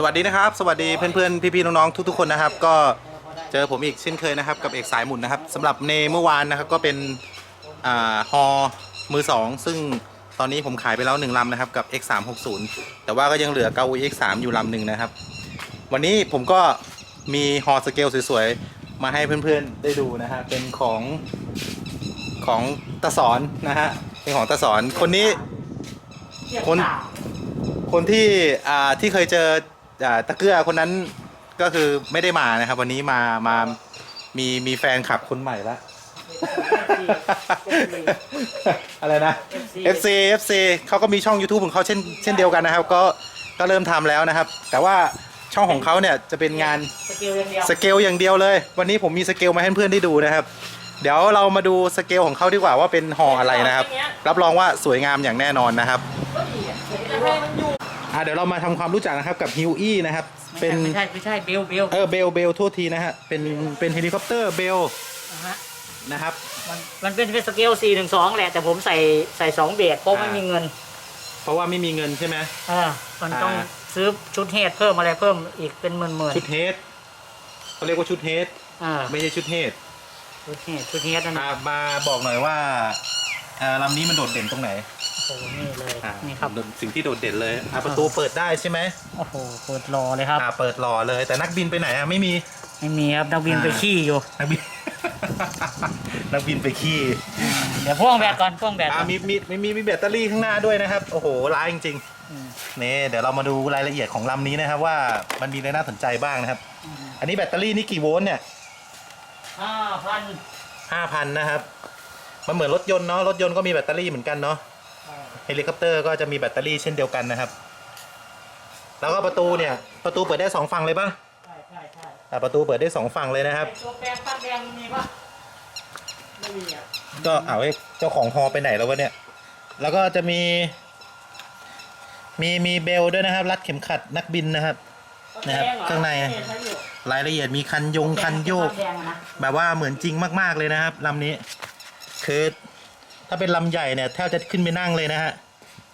สวัสดีนะครับ สวัสดีเพื่อนๆ พี่ๆ น้องๆ ทุกๆ คนนะครับ ก็เจอผมอีกเช่นเคยนะครับ กับเอกสายหมุนนะครับสำหรับในเมื่อวานนะครับก็เป็นอ่าฮอมือ 2 ซึ่งตอนนี้ผมขายไปแล้ว 1ลำนะครับกับ X360 แต่ว่าก็ยังเหลือเกา X3 อยู่ลำหนึ่งนะครับ วันนี้ผมก็มีฮอสเกลสวยๆ มาให้เพื่อนๆ ได้ดูนะฮะเป็นของของตะสอนนะฮะเป็นของตะสอนคนนี้คนคนที่อ่าที่เคยเจอ อ่าตะเกื้อคนนั้นก็คือไม่ได้มานะครับ วันนี้มามามีมีแฟนคลับคนใหม่ละ อะไรนะ FC FC เขาก็มีช่อง YouTube ของเขาเช่นเช่นเดียวกันนะครับ ก็ก็เริ่มทำแล้วนะครับ แต่ว่าช่องของเขาเนี่ยจะเป็นงานสกิลอย่างเดียวสเกลอย่างเดียวเลย วันนี้ผมมีสเกลมาให้เพื่อนๆได้ดูนะครับ เดี๋ยวเรามาดูสเกลของเขาดีกว่าว่าเป็นห่ออะไรนะครับ รับรองว่าสวยงามอย่างแน่นอนนะครับจะให้มัน อยู่อะเดี๋ยวเรามาทำความรู้จักนะครับกับฮิวอี้นะครับ เป็นไม่ใช่ไม่ใช่เบลเบลเออเบลเบลโทษทีนะฮะเป็นเป็นเฮลิคอปเตอร์เบลนะฮะนะครับ มันมันเป็นเป็นสเกล4 1 2แหละ แต่ผมใส่ใส่2เบสเพราะไม่อ่ามีมีเงินเพราะว่าไม่มีเงินใช่ไหม อ่ามันต้องอ่า ซื้อชุดเฮดเพิ่มอะไรเพิ่มอีกเป็นหมื่นหมื่นชุดเฮดเขาเรียกว่าชุดเฮดอ่าไม่ใช่ชุดเฮดชุดเฮดชุดเฮดนั่นอะนะมาบอกหน่อยว่าอ่าลำนี้มันโดดเด่นตรงไหน โอ้โหนี่เลยอ่านี่ครับสิ่งที่โดดเด่นเลยอะประตูเปิดได้ใช่ไหมโอ้โหเปิดรอเลยครับ อ่าเปิดหล่อเลย แต่นักบินไปไหนอะไม่มี ไม่มีครับนักบินอ่าไปขี้อยู่นักบิน นักบินไปขี้เดี๋ยวพ่วงแบตก่อนพ่วงแบตอ่าก่อนมีมีมีมีมีแบตเตอรี่ข้างหน้าด้วยนะครับ โอ้โหร้ายจริงอืมๆนี่เดี๋ยวเรามาดูรายละเอียดของลำนี้นะครับ ว่ามันมีอะไรน่าสนใจบ้างนะครับอืมอันนี้แบตเตอรี่นี่กี่โวลต์เนี่ย ห้าพันห้าพันนะครับ มันเหมือนรถยนต์เนาะ รถยนต์ก็มีแบตเตอรี่เหมือนกันเนาะ เฮลิคอปเตอร์ก็จะมีแบตเตอรี่เช่นเดียวกันนะครับ แล้วก็ประตูเนี่ยประตูเปิดได้สองฝั่งเลยปะใช่ใช่ใช่อะประตูเปิดได้สองฝั่งเลยนะครับ ตัวแปลงปั้นแดงมีปะไม่มีอะก็เอาไอ้เจ้าของฮอไปไหนแล้ววะเนี่ย แล้วก็จะมี มีมีเบลด้วยนะครับ รัดเข็มขัดนักบินนะครับ นะครับข้างในรายละเอียดมีคันยงคันโยก แดงอะนะ แบบว่าเหมือนจริงมาก ๆ เลยนะครับลำนี้ คือ ถ้าเป็นลำใหญ่เนี่ยแทบจะขึ้นไปนั่งเลยนะฮะ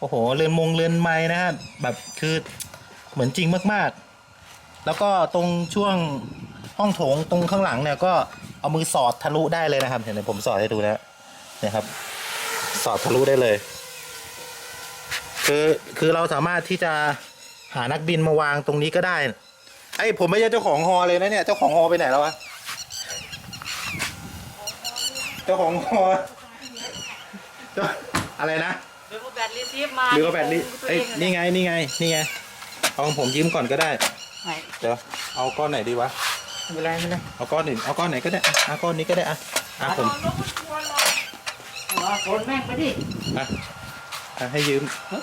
โอ้โห เรือนมงเรือนไม้นะฮะ แบบคือเหมือนจริงมากๆ แล้วก็ตรงช่วงห้องโถงตรงข้างหลังเนี่ยก็เอามือสอดทะลุได้เลยนะครับเดี๋ยวผมสอดให้ดูนะนี่ยครับ สอดทะลุได้เลย คือคือเราสามารถที่จะหานักบินมาวางตรงนี้ก็ได้ ไอ้ผมไม่ใช่เจ้าของฮอเลยนะเนี่ย เจ้าของฮอไปไหนแล้ววะ เจ้าของฮอ อะไรนะหรือว่าแบตรีซีฟมาหรือว่าแบตนี่ตัวเอ้ยงะนี่ไงนี่ไงนี่ไงเอาของผมยืมก่อนก็ได้ไม่เดี๋ยวเอาก้อนไหนดีวะไม่เป็นไรไม่เป็นไรเอาก้อนหนึ่งเอาก้อนไหนก็ได้อะเอาก้อนนี้ก็ได้อะอะผมอ๋อโอนแม่งไปดิอะอะให้ยืม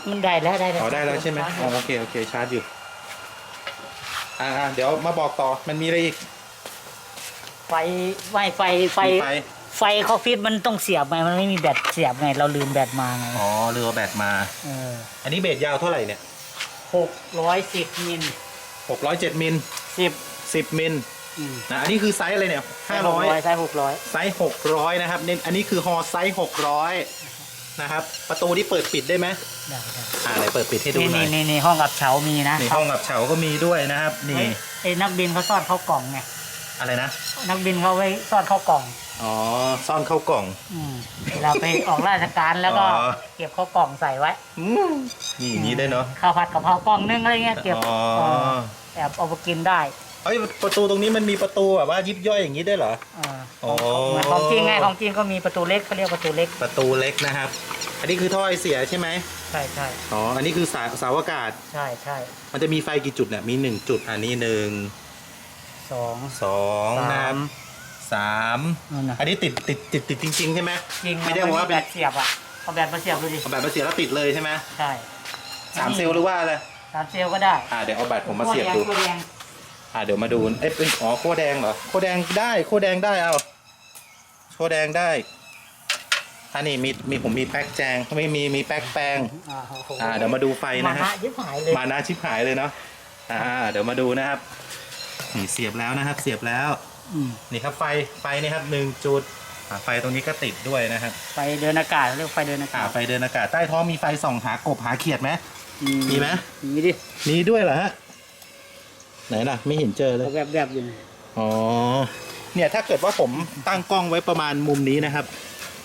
มันได้แล้วได้แล้วอ๋อได้แล้วใช่ไหมอ๋อโอเคโอเคชาร์จอยู่อ่าอ่าเดี๋ยวมาบอกต่อมันมีอะไรอีกไฟไฟไฟไฟมี ไฟไฟเขาฟิตมันต้องเสียบไงมันไม่มีแบตเสียบไง เราลืมแบตมาไงอ๋อเรือแบตมา เอออันนี้เบสยาวเท่าไหร่เนี่ยหกร้อยสิบมิล607มิลสิบ10มิลอืมนะอันนี้คือไซส์อะไรเนี่ย500 ใช้หกร้อยไซส์หกร้อยนะครับเนี่ยอันนี้คือฮอไซส์หกร้อยนะครับประตูนี้เปิดปิดได้ไหมได้ได้อ่าไหนเปิดปิดให้ดูนี่หน่นี่อยนี่นี่ห้องอับเฉามีนะนี่ห้องกับเฉาก็มีด้วยนะครับ นี่เฮ้ยไอ้นักบินเขาซ่อนเข้ากล่องไงอะไรนะ นักบินเขาไว้ซ่อนเข้ากล่อง อ๋อ ซ่อนเข้ากล่อง อืมเวลาไปออกราชการแล้วก็อ๋อ เก็บเข้ากล่องใส่ไว้อืมนี่อย่างนี้ได้เนาะข้าวผัดกะเพรากล่องนึงอะไรเงี้ยเก็บอ๋อเออแอบเอาไปกินได้เอ้ยประตูตรงนี้มันมีประตูแบบว่ายิบย่อยอย่างนี้ได้วยเหรอ เอออ๋อเหมือนของจริงไงของจริงก็มีประตูเล็กเขาเรียกประตูเล็กประตูเล็กนะครับ อันนี้คือท่อไอเสียใช่ไหมใช่ใช่อ๋อ อันนี้คือสายเสาอากาศ ใช่ใช่มันจะมีไฟกี่จุดเนี่ย มีหนึ่งจุด อันนี้หนึ่งสองสองนะสาครับม สามนั่นนะอันนี้ติดติดติดติดจริงๆใช่ไหมจริงไม่ได้นบอกว่าแบเป็นตเสียบอะเอาแบตมาเสียบดูดิเอาแบบมาเสียบแล้วติดเลยใช่ไหมใช่สามเซลล์หรือว่าอะไรสามเซลล์ก็ได้อ่าเดี๋ยวเอาแบตผมมาเสียบดู ตัวแดงอ่าเดี๋ยวมาดูเอ้ยเป็นอ๋อโคแดงเหรอโคแดงได้โคแดงได้เอาโคแดงได้อันนี้มีมีผมมีแป๊กแจงไม่มีมีแป๊กแปงอ่าโอ้โหอ่าเดี๋ยวมาดูไฟนะฮะมายิบหายเลยมานะชิบหายเลยเนาะอ่า เดี๋ยวมาดูนะครับนี่เสียบแล้วนะครับ เสียบแล้วอืม นี่ครับไฟไฟนี่ครับหนึ่งจุดอ่าไฟตรงนี้ก็ติดด้วยนะครับไฟเดินอากาศเรียกไฟเดินอาอ่ากาศไฟเดินอากาศใต้ท้องมีไฟส่องหากบหาเขียดไหมมีไหมมีดิมีด้วยเหรอฮะไหนล่ะไม่เห็นเจอเลยแบบแบบๆอยู่อ๋อเนี่ยถ้าเกิดว่าผมตั้งกล้องไว้ประมาณมุมนี้นะครับ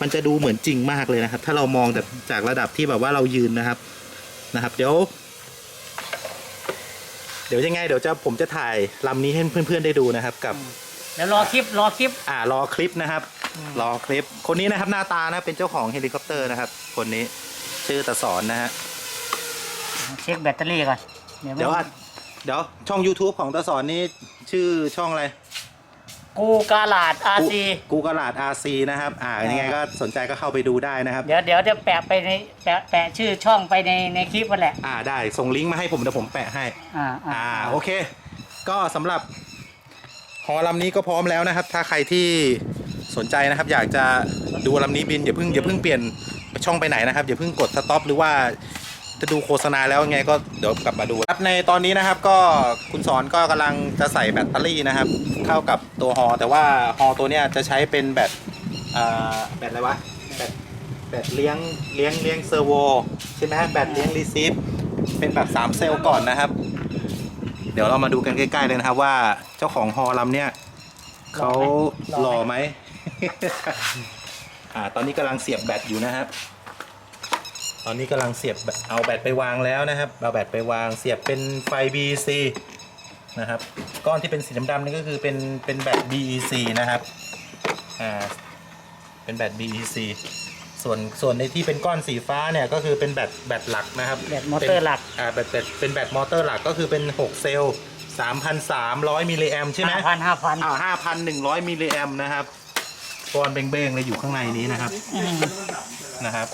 มันจะดูเหมือนจริงมากเลยนะครับ ถ้าเรามองแบบจากระดับที่แบบว่าเรายืนนะครับนะครับ เดี๋ยว เดี๋ยวยังไง เดี๋ยวจะผมจะถ่ายลำนี้ให้เพื่อนๆได้ดูนะครับ กับ เดี๋ยวรอคลิปรอคลิป อ่ารอคลิปนะครับ รอคลิป คนนี้นะครับหน้าตานะเป็นเจ้าของเฮลิคอปเตอร์นะครับ คนนี้ชื่อตาสอนนะฮะเช็คแบตเตอรี่ก่อนไม่เดี๋ยวอะเดี๋ยวช่อง YouTube ของตาสอนนี่ชื่อช่องอะไร กูกาลาดอาซีกูกระลาด RC นะครับ อ่ายังไงก็สนใจก็เข้าไปดูได้นะครับ เดี๋ยวเดี๋ยวจะแปะไปในแปะแปะชื่อช่องไปในในคลิปมันแหละ อ่าได้ ส่งลิงก์มาให้ผมเดี๋ยวผมแปะให้ อ่าอ่าอ่าโอเค ก็สำหรับ ฮอลำนี้ก็พร้อมแล้วนะครับ ถ้าใครที่สนใจนะครับ อยากจะดูลำนี้บินอย่าเพิ่งอย่าเพิ่งเปลี่ยนช่องไปไหนนะครับอย่าเพิ่งกดสต็อปหรือว่าจะดูโฆษณาแล้วไงก็เดี๋ยวกลับมาดูครับในตอนนี้นะครับก็คุณสอนก็กำลังจะใส่แบตเตอรี่นะครับ เข้ากับตัวฮอแต่ว่าฮอตัวเนี้ยจะใช้เป็นแบตอ่าแบตอะไรวะแบตแบตเลี้ยงเลี้ยงเลี้ยงเซอร์โวใช่ไหมแบตเลี้ยงรีซีฟเป็นแบบ3เซลล์ก่อนนะครับ เดี๋ยวเรามาดูกันใกล้ๆเลยนะครับว่าเจ้าของฮอลำเนี่ยเขาหล่อไหม อ่า ตอนนี้กำลังเสียบแบตอยู่นะครับ ตอนนี้กำลังเสียบแบตเอาแบตไปวางแล้วนะครับ เอาแบตไปวางเสียบเป็นไฟ BEC นะครับ ก้อนที่เป็นสีดำๆนี่ก็คือเป็นเป็นแบต BEC นะครับ อ่า เป็นแบต BEC ส่วนส่วนในที่เป็นก้อนสีฟ้าเนี่ยก็คือเป็นแบตแบตหลักนะครับแบตมอเตอร์หลัก อ่าแบตแบตเป็นแบตมอเตอร์หลักก็คือเป็น 6 เซลล์3,300มิลลิแอมใช่ไหมห้าพันห้าพันอ่า5,100มิลลิแอมนะครับก้อนเบ้งๆเลยอยู่ข้างในนี้นะครับอืมนะครับ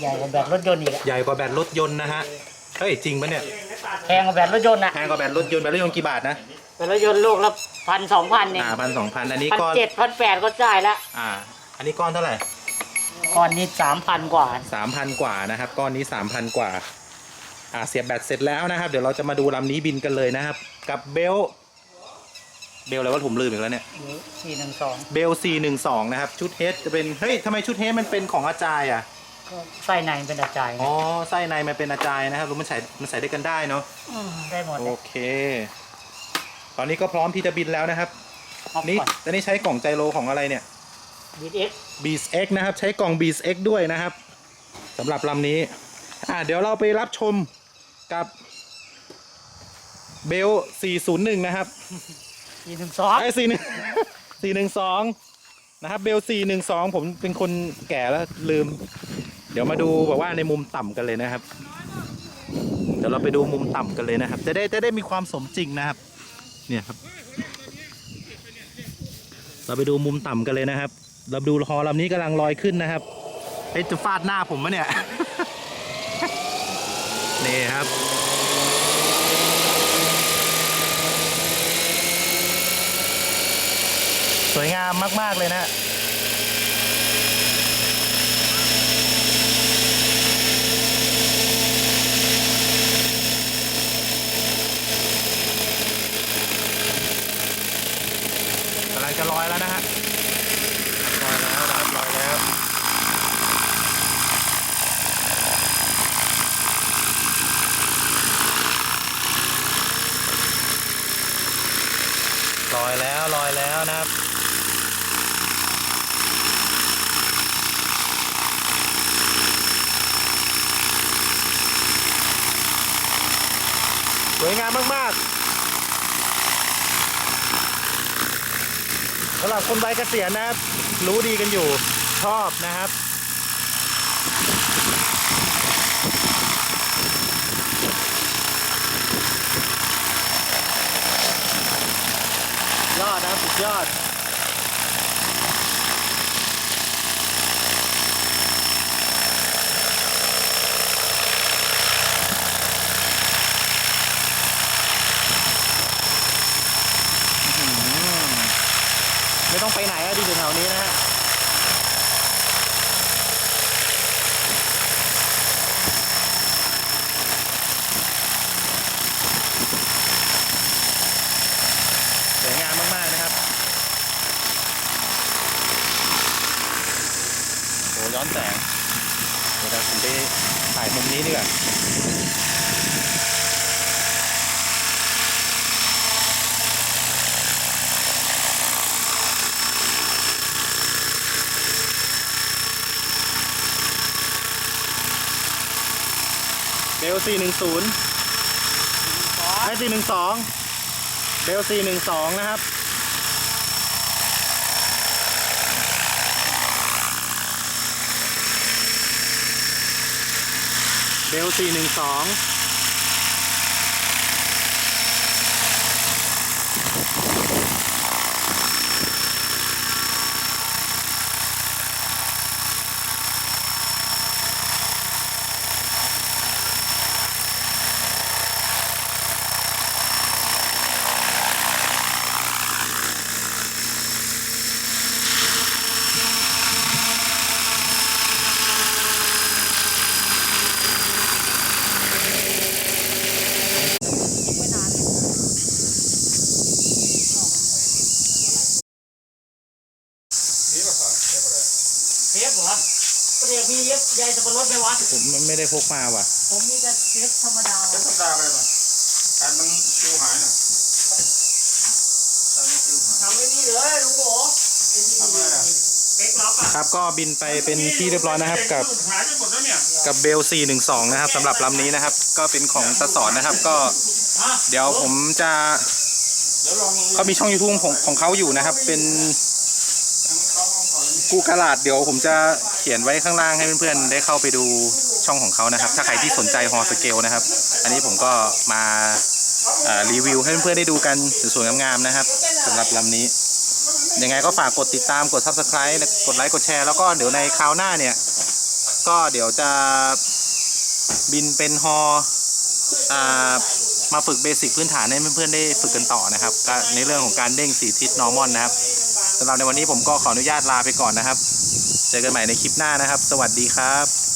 ใหญ่กว่าแบตรถยนต์อีกอะใหญ่กว่าแบตรถยนต์นะฮะเฮ้ยจริงปะเนี่ยแพงกว่าแบตรถยนต์อะแพงกว่าแบตรถยนต์แบตรถยนต์กี่บาทนะแบตรถยนต์ลูกละพันสองพันเนี่ยอ่าพันสองพันอันนี้พันก้อนเจ็ดพันแปดก็จ่ายละอ่า อันนี้ก้อนเท่าไหร่ ก่อนนี้สามพันกว่าสามพันกว่านะครับก้อนนี้สามพันกว่าอ่าเสียบแบตเสร็จแล้วนะครับ เดี๋ยวเราจะมาดูลำนี้บินกันเลยนะครับ กับเบลเบลอะไรว่าผมลืมอีกแล้วเนี่ยสี่หนึ่งสองเบล412 นะครับชุดเฮดจะเป็นเฮ้ยทำไมชุดเฮดมันเป็นของอาจายอะก็ไส้ในเป็นอาจารย์อ๋อไส้ในมันเป็นอาจายนะครับรู้มันใส่มันใส่ได้กันได้เนาะมได้หมดโอเลยเค ตอนนี้ก็พร้อมที่จะบินแล้วนะครับออฟนี่ก่อนตอนนี้ใช้กล่องไจโรของอะไรเนี่ย บีเอ็ก Beast X นะครับ ใช้กล่อง Beast X ด้วยนะครับสำหรับลำนี้ อ่าเดี๋ยวเราไปรับชมกับเบล 401 นะครับสี่หนึ่งสองไอ้41 412 นะครับ เบล 412 ผมเป็นคนแก่แล้วลืม เดี๋ยวมาดูแบบว่าในมุมต่ำกันเลยนะครับ เดี๋ยวเราไปดูมุมต่ำกันเลยนะครับ จะได้จะได้มีความสมจริงนะครับ เนี่ยครับ เราไปดูมุมต่ำกันเลยนะครับ เราดูฮอลำนี้กำลังลอยขึ้นนะครับเฮ้ยจะฟาดหน้าผมมะเนี่ย นี่ครับ สวยงามมาก ๆ เลยนะ กำลังจะลอยแล้วนะฮะลอยแล้วนะครับลอยแล้ว ลอยแล้วลอยแล้วนะครับสวยงามมากๆสำหรับคนใบเกษียณนะครับ รู้ดีกันอยู่ชอบนะครับ ยอดนะครับสุดยอด ไม่ต้องไปไหนอะที่อยู่แถวนี้นะฮะสวยงามมากๆนะครับโหย้อนแสงเดี๋ยวเราผมไปถ่ายมุมนี้ดีกว่า สี่หนึ่งศูนย์ไอสี่หนึ่งสองเบลสี่หนึ่งสองนะครับเบลสี่หนึ่งสอง เดี๋ยวมีเย็บใยสับปะรดไหมวะ ผมไม่ได้พกมาว่ะ ผมมีแต่เทปธรรมดาเทปธรรมดาไปเลยป่ะการมันฟิวหายน่ะตอนนี้ฟิวหายทำไม่นี่เลยลุงโบทำไมอะเป๊กล็อกอะครับก็บินไปเป็นที่เรียบร้อยนะครับกับ หายไปหมดแล้วเนี่ย กับเบล 412 นะครับสำหรับลำนี้นะครับ ก็เป็นของตะสอนนะครับ ก็เดี๋ยวผมจะเดี๋ยวลอง เขามีช่อง YouTube ของของเขาอยู่นะครับ เป็น กูกาลาดเดี๋ยวผมจะเขียนไว้ข้างล่างให้เพื่อนๆได้เข้าไปดูช่องของเขานะครับ ถ้าใครที่สนใจฮอสเกลนะครับ อันนี้ผมก็มารีวิวให้เพื่อนๆได้ดูกันสวยๆงามๆนะครับสำหรับลำนี้ ยังไงก็ฝากกดติดตามกด subscribe กดไลค์กดแชร์แล้วก็เดี๋ยวในคราวหน้าเนี่ย ก็เดี๋ยวจะบินเป็นฮอมาฝึกเบสิกพื้นฐานให้เพื่อนๆได้ฝึกกันต่อนะครับในเรื่องของการเด้งสี่ทิศ normal นะครับ สำหรับในวันนี้ผมก็ขออนุญาตลาไปก่อนนะครับ เจอกันใหม่ในคลิปหน้านะครับ สวัสดีครับ